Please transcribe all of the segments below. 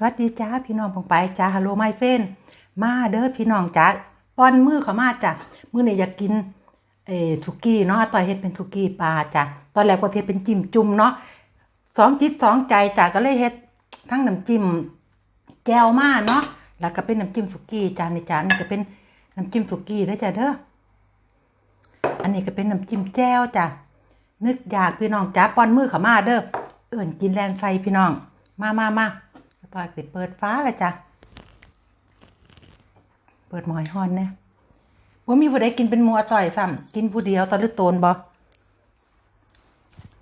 สวัสดีจ้าพี่น้องปองไปจ้าฮัลโหลไมเฟนมาเด้อพี่น้องจ้าป้อนมือเขามาจ้ะมื้อนี้อยากกินเอสุกี้เนาะต่อยเฮ็ดเป็นสุกี้ปลาจ้ะตอนแรกก็เฮ็ดเป็นจิ้มจุ่มเนาะสองจิตสองใจจ้ะก็เลยเฮ็ดทั้งน้ำจิ้มแจ่วมาเนาะแล้วก็เป็นน้ำจิ้มสุกี้จ้านี่จ้านนี่ก็เป็นน้ำจิ้มสุกี้เด้อจ้ะเด้ออันนี้ก็เป็นน้ำจิ้มแจ่วจ้ะนึกอยากพี่น้องจ้าป้อนมือเขามาเด้อเอิ่นกินแลนไซพี่น้อง มามามา ต่อยสิเปิดฟ้าลยจ้ะ เปิดหมอยฮอนน่ว่ามีผู้ใดกินเป็นมัวจ่อยซ้ำกินผู้เดียวตอนลึกโตนบ่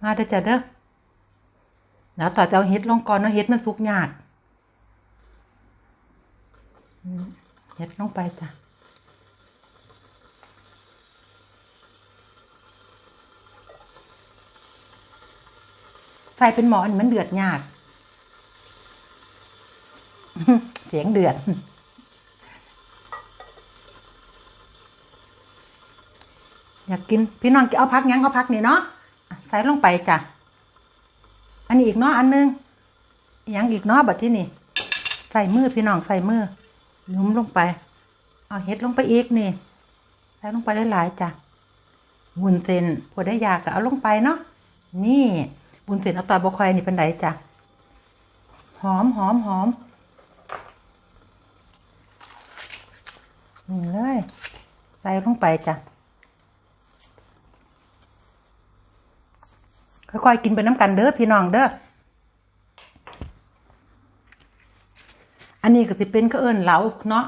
มาเด้อจ้ะเด้อแล้วต่อจะเอาเฮ็ดลงก่อนเนาะเฮ็ดมันสุกยากเฮ็ดลงไปจ้ะใส่เป็นหมอนมันเดือดยาก เสียงเดือด อยากกินพี่น้องเอาพักยังเอาพักนี่เนาะใส่ลงไปจ้ะ อันนี้อีกเนาะอันนึงยังอีกเนาะบัดที่นี่ ใส่มือพี่น้องใส่มือยุ้มลงไป เอาเฮ็ดลงไปอีกนี่ ใส่ลงไปหลายๆจ้ะวุ้นเส้นพอได้ยากก็เอาลงไปเนาะนี่วุ้นเส้นเอาตอยบกคอยนี่เป็นไดจ้ะหอมหอมหอม นี่เลย ใส่ลงไปจ้ะ ค่อยๆกินไปน้ำกันเด้อพี่น้องเด้อ อันนี้ก็สิเป็นก็เอิญเหลาเนาะ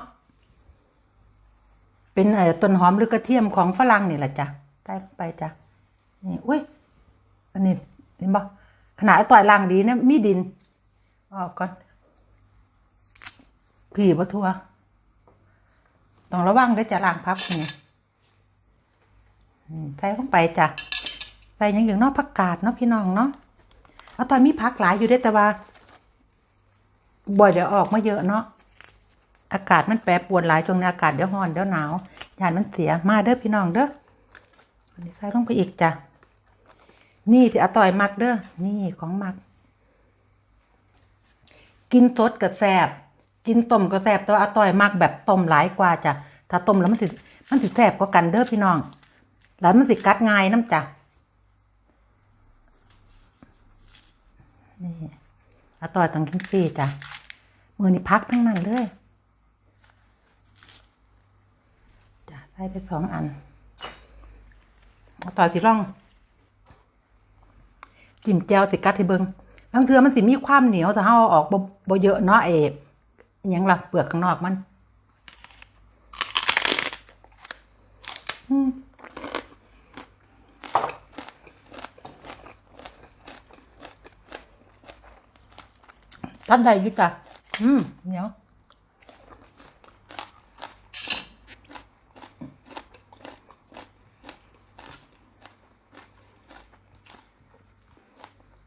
เป็นเอ่อต้นหอมหรือกระเทียมของฝรั่งนี่แหละจ้ะ ใส่ลงไปจ้ะ นี่ อุ้ย อันนี้เห็นบ่ขนาดต่อยล่างดีนะมีดิน ออกก่อนผีบ่ทัว ต้องระวังเด้อจ้ะล่างพับนี่ใส่ลงไปจ้ะใส่ยังอย่างเนอกผักกาดเนาะพี่น้องเนาะเอาตอนมีผักหลายอยู่เด้แต่ว่าบ่อยเดี๋ยวออกมาเยอะเนาะอากาศมันแปรปรวนหลายช่วงนี้อากาศเดี๋ยวร้อนเดี๋ยวหนาวยานมันเสียมาเด้อพี่น้องเด้อนนี้ใส่ลงไปอีกจ้ะนี่ที่อาต่อยมักเด้อนี่ของมัก กินสดกับแซบ กินต้มก็แซบแต่ว่าอาต่อยมักแบบต้มหลายกว่าจ้ะถ้าต้มแล้วมันสิมันสิแซบกว่ากันเด้อพี่น้อง แล้วมันสิกัดง่ายน้ำจ้ะนี่อาต่อยต้องกินฟรีจ้ะมือนี่พักทั้งนั้นเลยจ้ะใส่ไปสองอันอาต่อยสิร่องจิ้มแจวสิกัดให้เบิงบางเทือมันสิมีความเหนียวแต่เฮาออกบ่เยอะเนาะเออห ยังล่ะเปลือกข้างนอกมันท่านใดยู่จ้ะอืมเนียว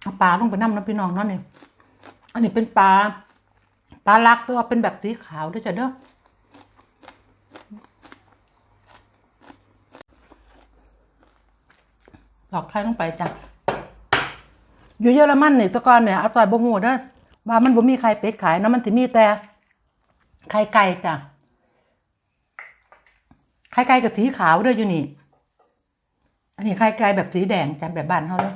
เอาปลาลงไปน้ำนะพี่น้องเนาะนี่อันนี้เป็นปลา ปลาลักตัวาเป็นแบบสีขาวด้วยจ้ะเด้อหลอกไข่ลงไปจ้ะอยู่เยอรมันนี่แตะกอนเนี่ยเอาต่อยบ่ฮู้เด้อว่ามันบ่มีไข่เป็ดขายนะมันสิมีแต่ไข่ไก่จ้ะไข่ไก่กับสีขาวด้ออยู่นี่ อันนี้ไข่ไก่แบบสีแดงจ้ะแบบบ้านเฮาเลย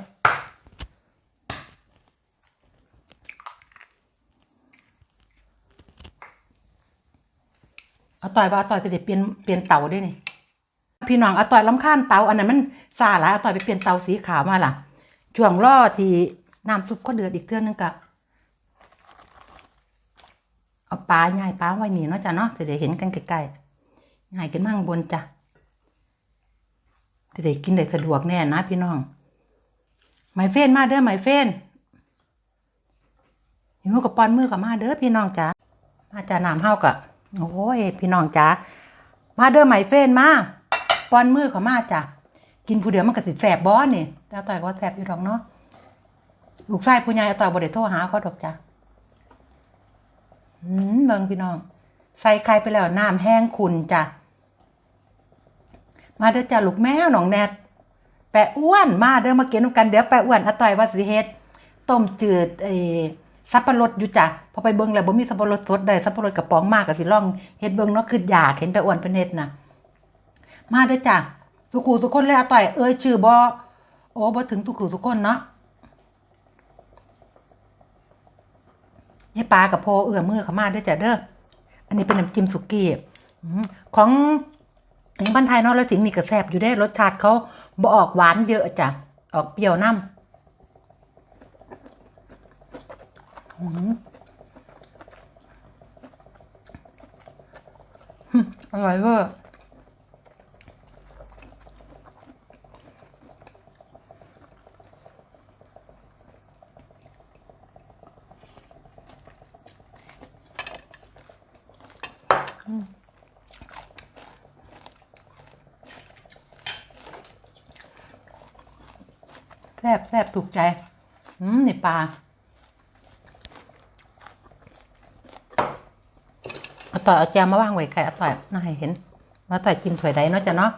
อาต่อยว่าเอาต่อยจะได้เปลี่ยนเปลี่ยนเตาด้วยนี่พี่น้องเอาต่อยลำข้านเตาอันนั้นมันซาหลายเอาต่อยไปเปลี่ยนเตาสีขาวมาล่ะช่วงล่อที่น้ำซุปก็เดือดอีกเทื่อนึงกะเอาปลาใหญ่ปลาไว้นี่เนาะจ้ะเนาะจะได้เห็นกันใกล้ๆใหญ่กันมั่งบนจ้ะจะได้กินได้สะดวกแน่นะพี่น้องไหมเฟ้นมาเด้อไหมเฟ้นหิวกับปอนมือกับมาเด้อพี่น้องจ้ะมาจ้ะน้ำเฮากะ โอ้ยพี่น้องจ้ะมาเด้อไหมเฟนมาปอนมือกับมาจ้ะกินผู้เดียวมันก็สิแสบบ้อนี่แต่ต่อยว่าแสบอยู่ดอกเนาะลูกชายผู้ใหญ่ต่อยบ่ได้โทรหาเขาดอกจ้ะอืมเบิ่งพี่น้อง ใส่ไข่ไปแล้วน้ำแห้งขุนจ้ะมาเด้อจ้ะลูกแมวหนองแนทแปะอ้วนมาเด้อมากินน้ำกันเดี๋ยวแปะอ้วนอาต่อยว่าสิเฮ็ดต้มจืดเออ สับปะรดอยู่จ้ะพอไปเบิ่งแล้วบ่มีสับปะรดสดได้สับปะรดกระป๋องมากก็สิลองเฮ็ดเบิ่งเนาะคืออยากเห็นไปอ้วนเป็นเน็ตน่ะมาเด้อจ้ะทุกคู่ทุกคนเลยอาต่อยเอ้ยชื่อบ่โอ้บ่ถึงทุกคู่ทุกคนเนาะนี่ปลากับโพเอื้อมือเขามาเด้อจ้ะเด้ออันนี้เป็นน้ำจิ้มสุกี้ของอย่างบ้านไทยเนาะแล้วสิงนี่ก็แซ่บอยู่ได้รสชาติเขาบ่ออกหวานเยอะจ้ะออกเปรี้ยวน้ำ อร่อยเวอร์แซ่บแซ่บถูกใจ อืมนี่ปลา อาต่อยเอาแจมมาว่างไว้ไก่เอาต่อยน่าให้เห็นมาต่อยกินถ้วยใดเนาะจ้ะเนาะ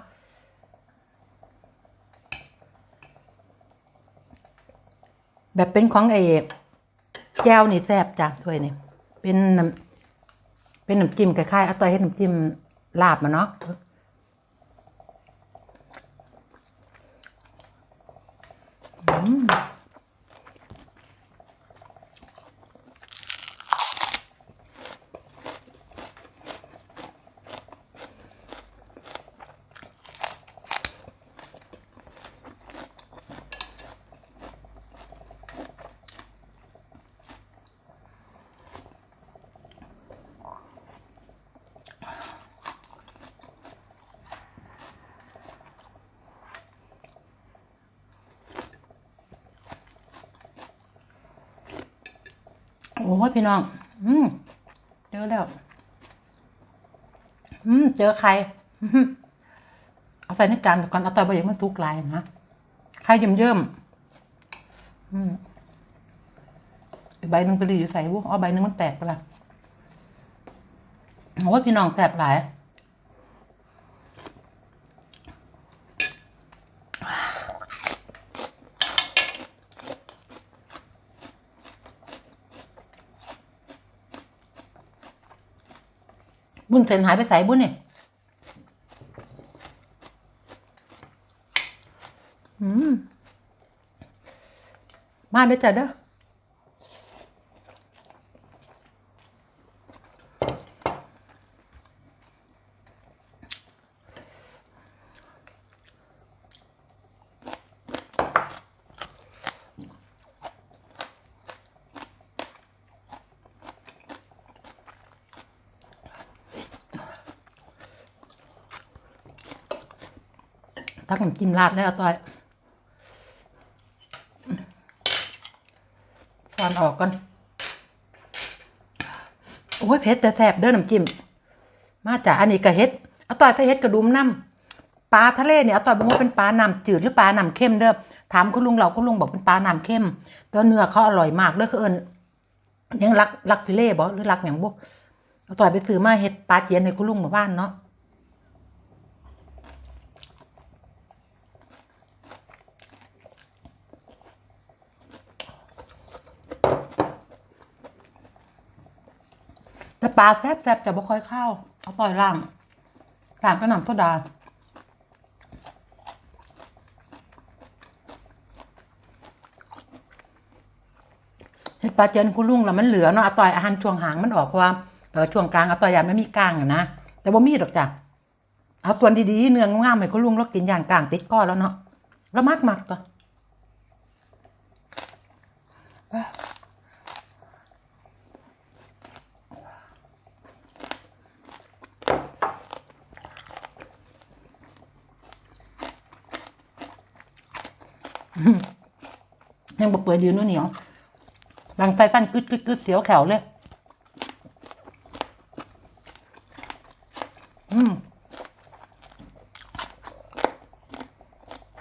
แบบเป็นของไอ้แก้วนี่แซ่บจ้ะถ้วยนี่เป็นน้ำเป็นน้ำจิ้มคล้ายๆเอาต่อยให้น้ำจิ้มลาบมาเนาะอืม โอ้ยพี่น้อง อืมเจอแล้ว อืมเจอใครเอาใส่ในจานก่อนเอาต่อยไปอย่างมันทุกลายนะใครเยิ่มเยิ่มอืมใบหนึ่งไปรีอยู่ใส่บุเอาใบหนึ่งมันแตกไปละโอ้ยพี่น้องแสบหลาย บุญเซนหายไปใส่บุญเนี่ยอืม มาเด้อจ้ะเด้อ น้ำจิ้มราดแล้วอาต่อยซอนออกก่อน โอ้ยเผ็ดแต่แสบเด้อน้ำจิ้ม มาจากอันนี้กระเฮ็ด เอาต่อยใส่เฮ็ดกระดุมน้ำปลาทะเลเนี่ยเอาต่อยบอกว่าเป็นปลาน้ำจืดหรือปลาน้ำเข้มเด้อ ถามคุณลุงเราคุณลุงบอกเป็นปลาน้ำเข้มต่ว่าเนื้อเขาอร่อยมากเลยคือเอิญยังรักรักฟิเล่บ่หรือรักอย่างบุกเอาต่อยไปซื้อมาเฮ็ดปลาเจียนให้คุณลุงมาบ้านเนาะ แต่ปลาแซ่บแซ่บจะบ่ค่อยเข้าเอาต่อยล่างล่างก็นำโซดาเห็ดปลาเจนคุณลุงแล้วมันเหลือเนาะเอาต่อยอาหารช่วงหางมันออกเพราะว่าเออช่วงกลางเอาต่อยยามไม่มีกลางอะนะแต่ว่ามีดอกจ้ะเอาตัวดีๆเนื้องงามๆให้คุณลุงแล้วกินอย่างกลางติดก้อนแล้วเนาะแล้วมากมากตัว ยังบ่เปิดยืนนู่นเหนียวดังไตสั้นกึดกึดกึดเสียวแขวเลยอืม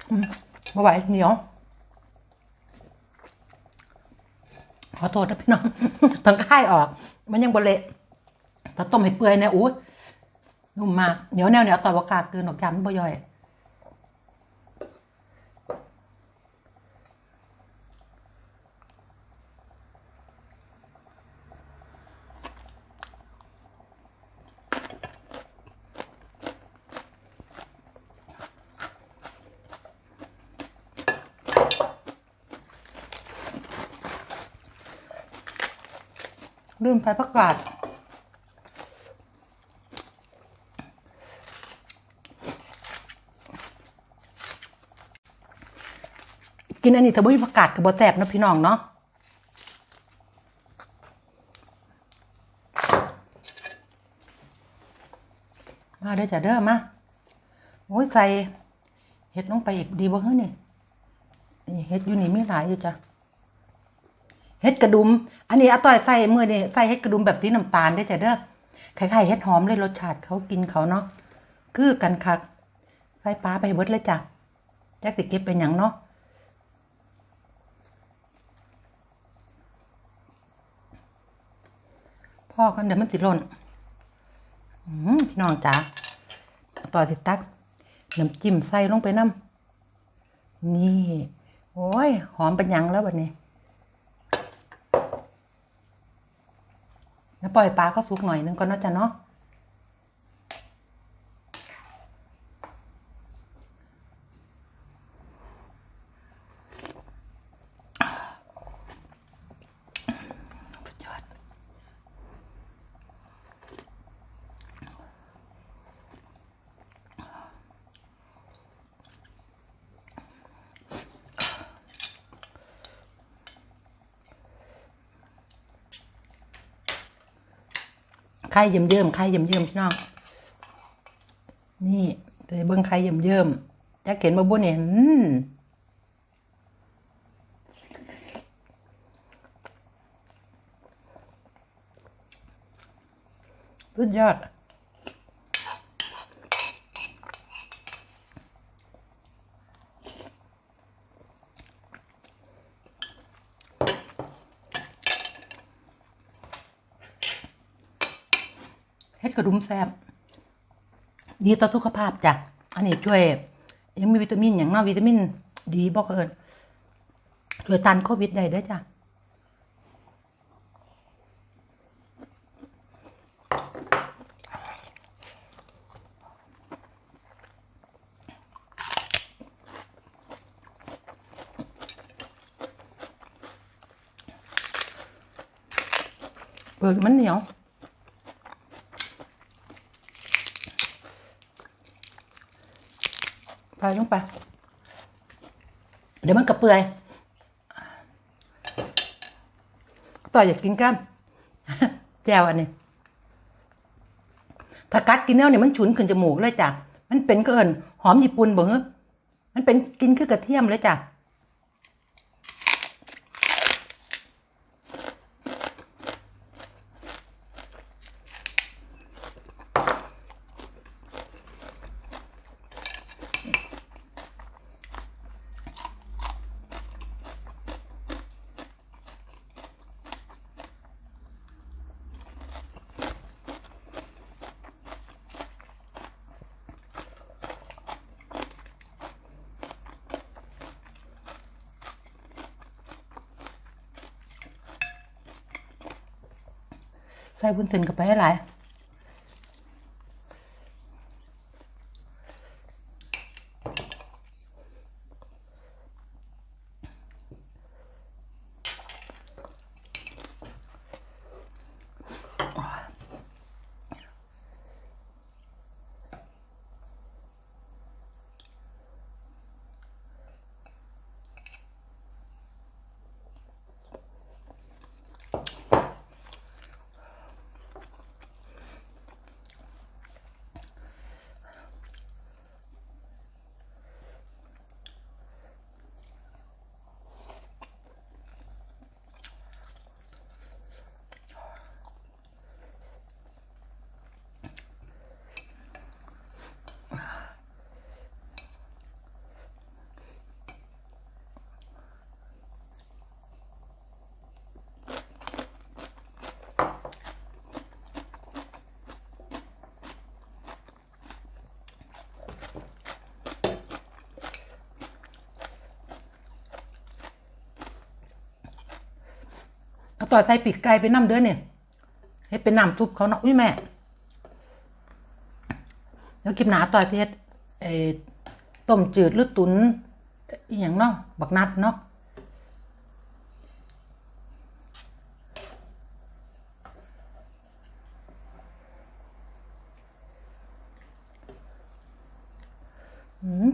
อืมไม่ไหวเหนียว ขอโทษนะพี่น้องตอนค่ายออก มันยังบเละถ้าต้มให้เปื่อยเนี่ยอู้นุ่มมาก เหนียวแนวเหนียเอาต่อวากาเกินออกจานมันบ่ย่อย ลืมใส่ผักกาดกินอันนี้ถ้าบ่มีผักกาดก็บ่แซ่บนะพี่น้องเนาะมาเด้อจ้ะเด้อมาโอ้ยใส่เห็ดลงไปอีกดีบ่เฮ้ยนี่นี่เห็ดอยู่นี่มีหลายอยู่จ้ะ เห็ดกระดุม อันนี้อาต้อยใส่มือนี่ใส่เห็ดกระดุมแบบสีน้ำตาลได้จ้ะเด้อคล้ายๆเห็ดหอมเลยรสชาติเขากินเขาเนาะคือกันคักใส่ปลาไปเบิดเลยจ้ะจักสิเก็บเป็นหยังเนาะพ่อกันเดี๋ยวมันติดล่นอืมพี่น้องจ๋าต่อติดตักน้ำจิ้มใส่ลงไปน้ำนี่ โอ้ย หอมเป็นหยังแล้วบัดนี้ แล้ว ปล่อยปลาก็สุกหน่อยนึงก่อนเนาะจ้ะเนาะ ไข่เยิ่มเยิ่มไข่เยิ่มเยิ่มพี่น้อง นี่แต่เบิ้งไข่เยิ่มเยิ่มจะเห็นมาบุญเนี่ยอืมสุดยอด กระดุมแซบดีต่อสุขภาพจ้ะ อันนี้ช่วย ยังมีวิตามินอย่างนอกวิตามิน ดีบอกเอิญช่วยต้านโควิดได้ด้อจ้ะเปิดมันเหนียว ไปลงไป เดี๋ยวมันกระเปื่อยต่ออยากกินกันแจวอันนี้ถ้ากัดกินแล้วเนี่ยมันฉุนขึ้นจมูกเลยจ้ะ มันเป็นก็เอินหอมญี่ปุ่นเบิ่งมันเป็นกินคือกระเทียมเลยจ้ะ ใส่บุญเส้นกับไปให้หลาย ต่อยใส่ปีกไก่เป็นน้ำเดือนเนี่ยให้เป็นน้ำซุปเขาเนาะอุ้ยแม่แล้วกินหนาต่อยเทชเอต้มจืดหรือตุนอีอย่างเนาะบักนัดเนาะ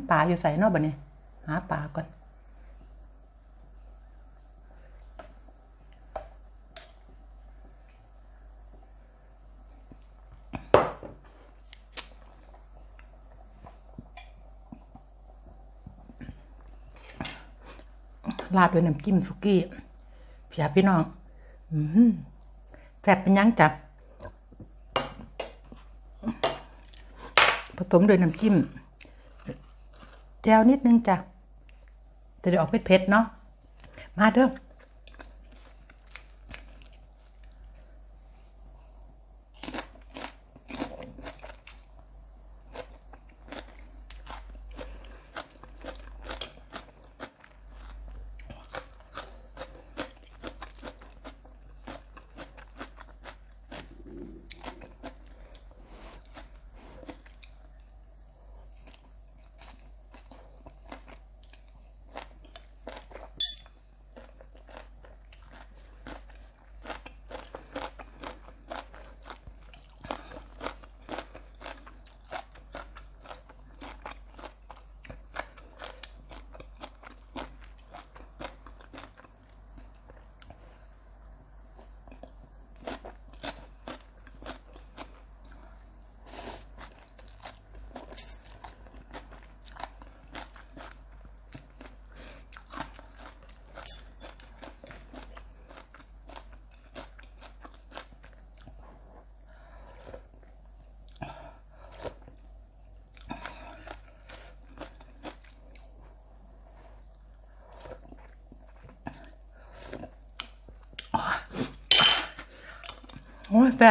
ปลาอยู่ใส่เนาะบ่เนี่ยหาปลาก่อน ราดด้วยน้ำจิ้มสุกี้พี่อาพี่น้องอืมแซ่บเป็นยังจับผสมด้วยน้ำจิ้มแจวนิดนึงจ้ะแต่เดี๋ยวออกเผ็ดๆเนาะมาเด้อ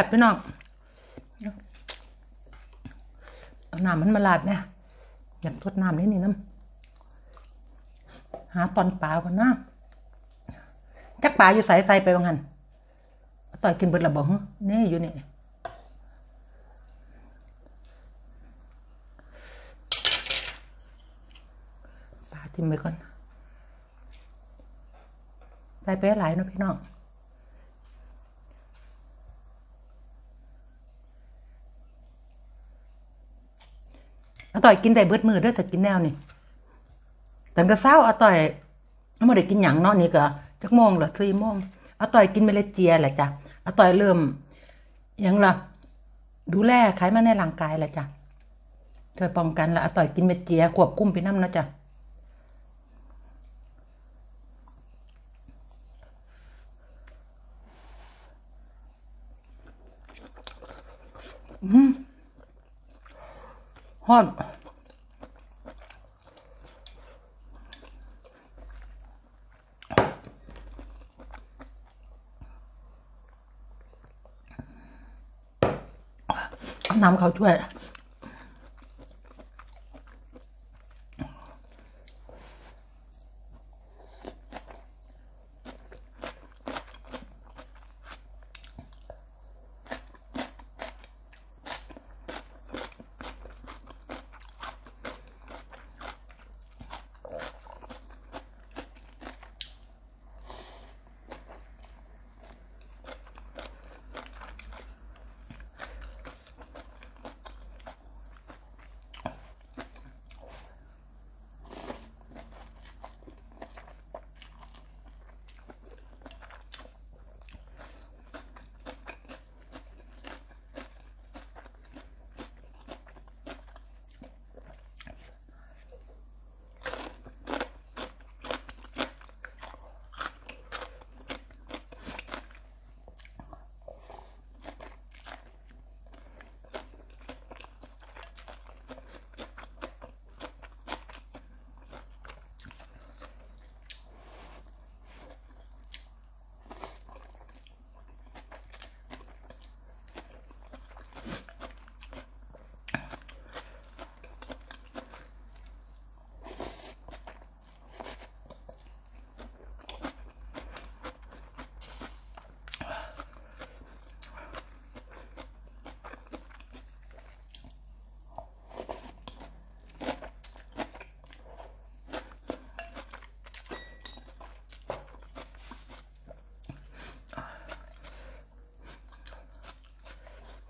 บพี่น้องเอาน้ำมันมาลาดเนี่ยอยากทดน้ำได้นี่น้ำหาตอนปลาก่อนนะจักปลาอยู่ใส่ใส่ไปบางหันเอต่อยกินเบิดละบ่ฮะนี่อยู่นี่ปลาจิ้มไปก่อนใส่ไปหลายเนาะพี่น้อง อาต่อยกินแต่เบิดมือด้วยแต่กินแนวนี่แต่ก็เศร้าอาต่อยไม่ได้กินหยังเนาะนี่ก็จักโมงเหรอสี่โมงอาต่อยกินเมล็ดเจียแหละจ้ะอาต่อยเริ่มยังล่ะดูแลไขมันในร่างกายแหละจ้ะช่วยป้องกันละอาต่อยกินเม็ดเจียควบคุมไปน้ำนะจ้ะอืม ฮอนน้ำเขาช่วย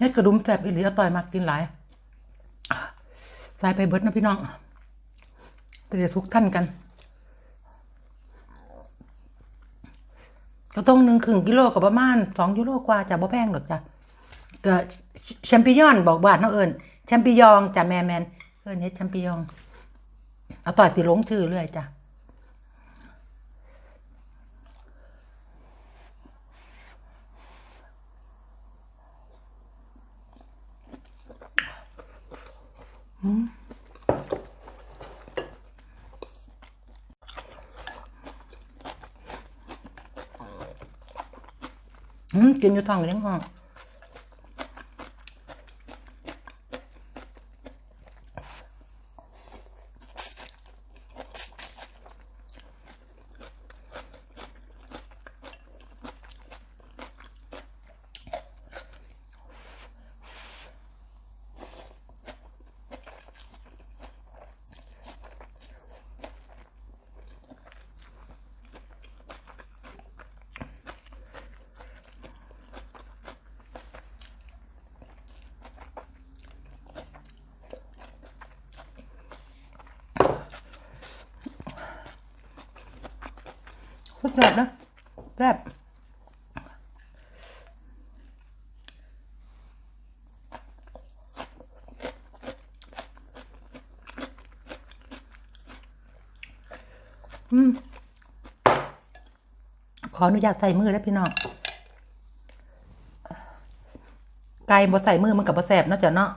เฮ็ดกระดุมแซ่บอีหลีอต่อยมากกินหลายใส่ไปเบิดนะพี่น้องก็จะทุกท่านกันก็ต้องหนึ่งครึ่งกิโลกับประมาณสองกิโลกว่าจะบ่แพงหรอกจ้ะก็แชมปิญอนบอกบ้านเนาะเอิญแชมปิญองจ้ะแม่แมนเอิญเฮ็ดแชมปิญอง เอาต่อยสิหลงชื่อเรื่อยจ้ะ อืมกินอยู่ท้อ ยอดยอดนะแซ่บอืมขออนุญาตใส่มือแล้วพี่น้อง ไก่บ่ใส่มือมันกับบ่แสบเนาะจ้ะเนาะ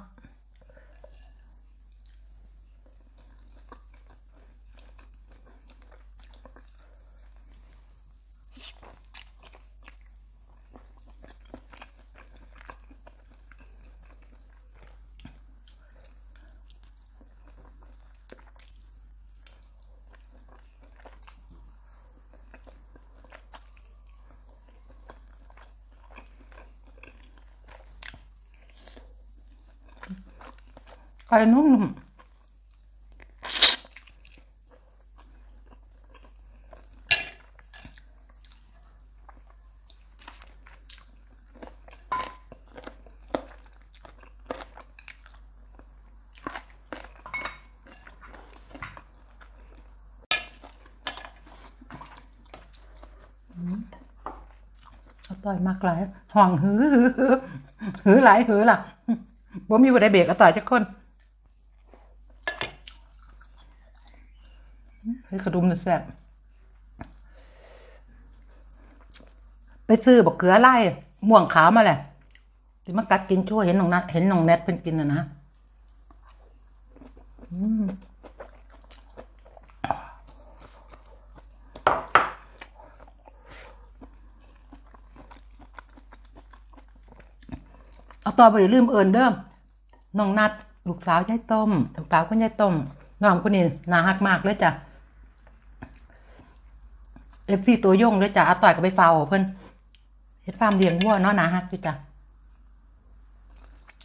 ไก่นุ่มอร่อยมากหลายห่องหือหือหือหือหลายหือล่ะบ่มีบ่ได้เบรกอร่อยจักคน เฮ้ยกระดุมเนี่ยแซ่บไปซื้อบอกเกลือไล่ม่วงขาวมาแหละสิมากัดกินชั่วเห็นน้องนัทเห็นน้องแนทเป็นกินนะนะเอาต่อไปอย่าลืมเอินเด้อน้องนัด ลูกสาวยายต้มลูกสาวคุณยายต้มน้องคนนี้น่าฮักมากเลยจ้ะ เอฟซีตัวย่งเลยจ้ะอาต่อยก็ไปเฝ้าเพิ่อนเฮ็ดฟาร์มเลี้ยงวัวเนาะนาฮักอยู่จ้ะ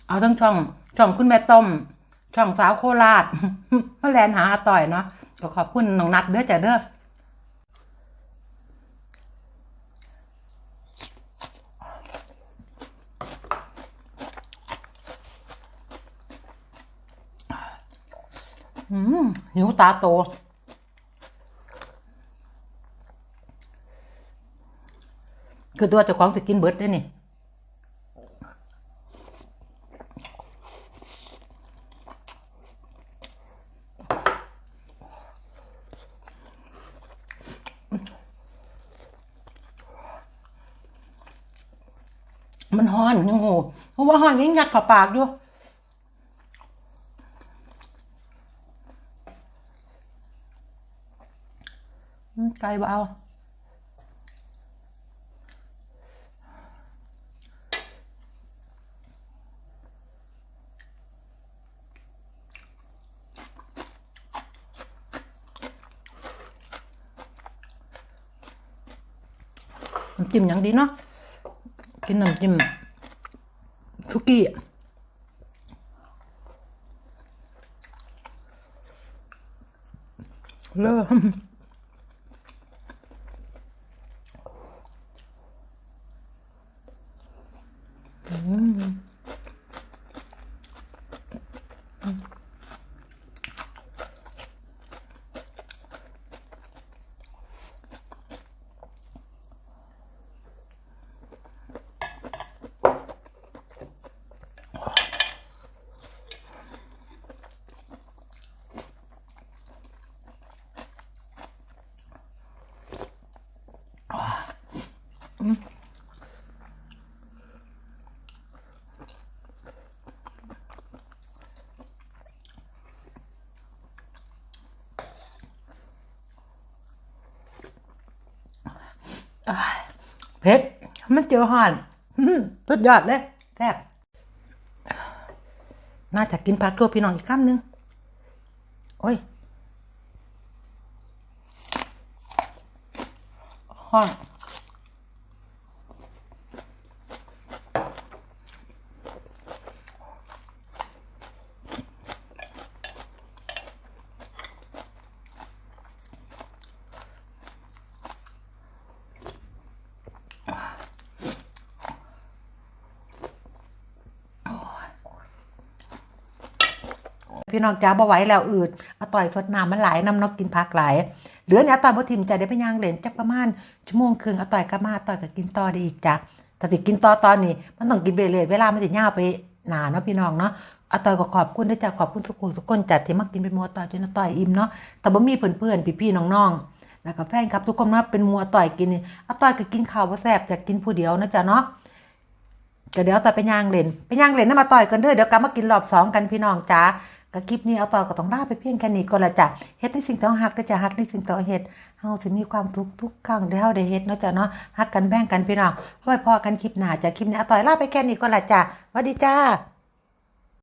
เอาทั้งช่องช่องคุณแม่ต้ม ช่องสาวโคราชมาแลนหาอาต่อยเนาะก็ขอบคุณน้องนัดเด้อจ้ะเด้ออืมหิวตาโต คือตัวเจ้าของสิกินเบิดได้นี่มันฮ้อนยังโหเพราะว่าฮ้อนยิ่งยัดเข้าปากอยู่ไกลบ่เอา จิ้มอย่างดีเนาะกินน้ำจิ้มคุกกี้อะเลิศ เผ็ดมันเจียวห่อนสุดยอดเลยแซ่บน่าจะกินผักตัวพี่น้องอีกคำหนึ่งโอ้ยห่อน พี่น้องจ้าบ่ไหวแล้วอืดอาต่อยสดน้ำมันไหลน้ำนกกินผักไหลเหลือเนี่ยอาต่อยบ่ทิมจะได้ไปย่างเหรนจักประมาณชั่วโมงครึ่งอาต่อยก็มาอาต่อยก็กินต่อได้อีกจ้ะแต่สิกินต่อตอนนี้ มันต้องกินไปเรื่อยเวลามันสิยาวไปหนาเนาะพี่น้องเนาะอาต่อยก็ขอบคุณด้จ้ะขอบคุณทุกคนทุกคนจัดที่มากินเป็นมัวต่อยจนอาต่อยอิ่มเนาะแต่บ่มีเพื่อนๆพี่ๆน้องๆแล้วก็แฟนครับทุกคนมาเป็นมัวต่อยกินอาต่อยก็กินข้าวบ่าแซ่บจะกินผู้เดียวนะจ๊ะเนาะก็เดี๋ยวต่อยไปย่างเล่นไปย่างเล่นน้ำมาต่อยกันเด้อเดี๋ยวกลับมากินรอบสองกันพี่น้องจ้า ก็คลิปนี้เอาต่อก็ต้องลาไปเพียงแค่นี้ก็ละจ้ะเฮ็ดในสิ่งที่เราฮักก็จะฮักในสิ่งที่เราเฮ็ดเฮาสิมีความทุกข์ทุกครั้งที่เฮาได้เฮ็ดเนาะจ้ะเนาะฮักกันแบ่งกันพี่น้องไว้พอกันคลิปหน้าจ้ะคลิปนี้เอาต่อยลาไปแค่นี้ก็ละจ้ะสวัสดีจ้า